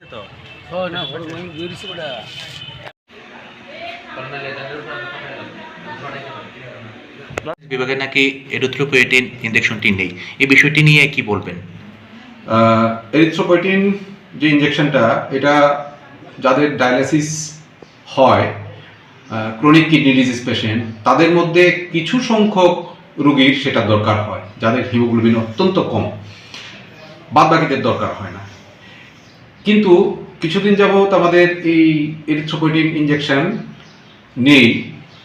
তো? বিভাগে নাকি এরিথ্রোপোয়েটিন ইনজেকশনটি নেই? এই বিষয়টি নিয়ে কি বলবেন? এরিথ্রোপোয়েটিন যে ইনজেকশনটা এটা যাদের ডায়ালিসিস হয় ক্রনিক কিডনি ডিজিজ পেশেন্ট তাদের মধ্যে কিছু সংখ্যক রুগীর সেটা দরকার হয় যাদের হিমোগ্লোবিন অত্যন্ত কম। বাদ বাকিদের দরকার হয় না। কিন্তু কিছুদিন যাবৎ আমাদের এই এরিথ্রোপয়েটিন ইঞ্জেকশন নেই।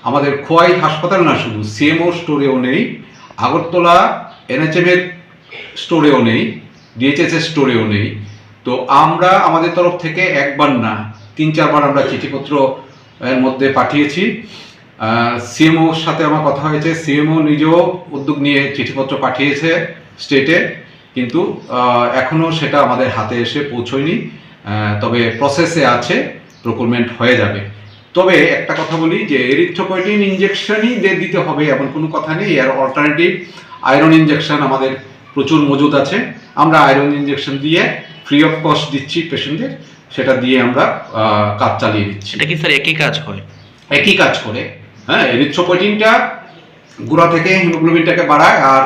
আমাদের খোয়াই হাসপাতাল না শুধু সিএমও স্টোরেও নেই, আগরতলা এনএচএম এর স্টোরেও নেই ডিএচএস এর স্টোরেও নেই। তো আমরা আমাদের তরফ থেকে একবার না, তিন চারবার আমরা চিঠিপত্র এর মধ্যে পাঠিয়েছি। সিএমওর সাথে আমার কথা হয়েছে। সিএমও নিজেও উদ্যোগ নিয়ে চিঠিপত্র পাঠিয়েছে স্টেটে কিন্তু আহ, এখনও সেটা আমাদের হাতে এসে পৌঁছয়নি। তবে প্রসেসে আছে প্রকুরমেন্ট হয়ে যাবে। তবে একটা কথা বলি যে এরিথ্রোপয়েটিন ইঞ্জেকশনই যে দিতে হবে এমন কোনো কথা নেই। এর অল্টারনেটিভ আয়রন ইঞ্জেকশন আমাদের প্রচুর মজুদ আছে। আমরা আয়রন ইঞ্জেকশন দিয়ে ফ্রি অফ কস্ট দিচ্ছি পেশেন্টদের সেটা দিয়ে আমরা কাজ চালিয়ে দিচ্ছি। এটা কি স্যার একই কাজ হয় একই কাজ করে। হ্যাঁ এরিথ্রোপয়েটিনটা গুঁড়া থেকে হিমোগ্লোবিনটাকে বাড়ায় আর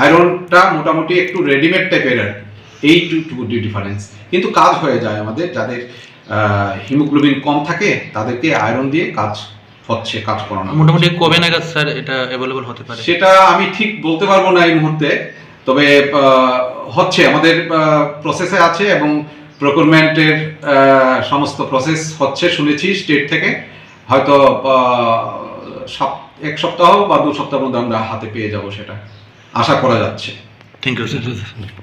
আয়রনটা মোটামুটি একটু রেডিমেড টাইপের আর কি। এই টু ডিফারেন্স কিন্তু কাজ হয়ে যায় আমাদের যাদের হিমোগ্লোবিন কম থাকে তাদেরকে আয়রন দিয়ে কাজ হচ্ছে কাজ করানো। মোটামুটি কবে নাগাদ স্যার এটা অ্যাভেলেবল হতে পারে? সেটা আমি ঠিক বলতে পারব না এই মুহূর্তে। তবে হচ্ছে আমাদের প্রসেসে আছে এবং প্রকুরমেন্টের সমস্ত প্রসেস হচ্ছে শুনেছি স্টেট থেকে। হয়তো এক সপ্তাহ বা দু সপ্তাহের মধ্যে আমরা হাতে পেয়ে যাব সেটা। আশা করা যাচ্ছে। Thank you sir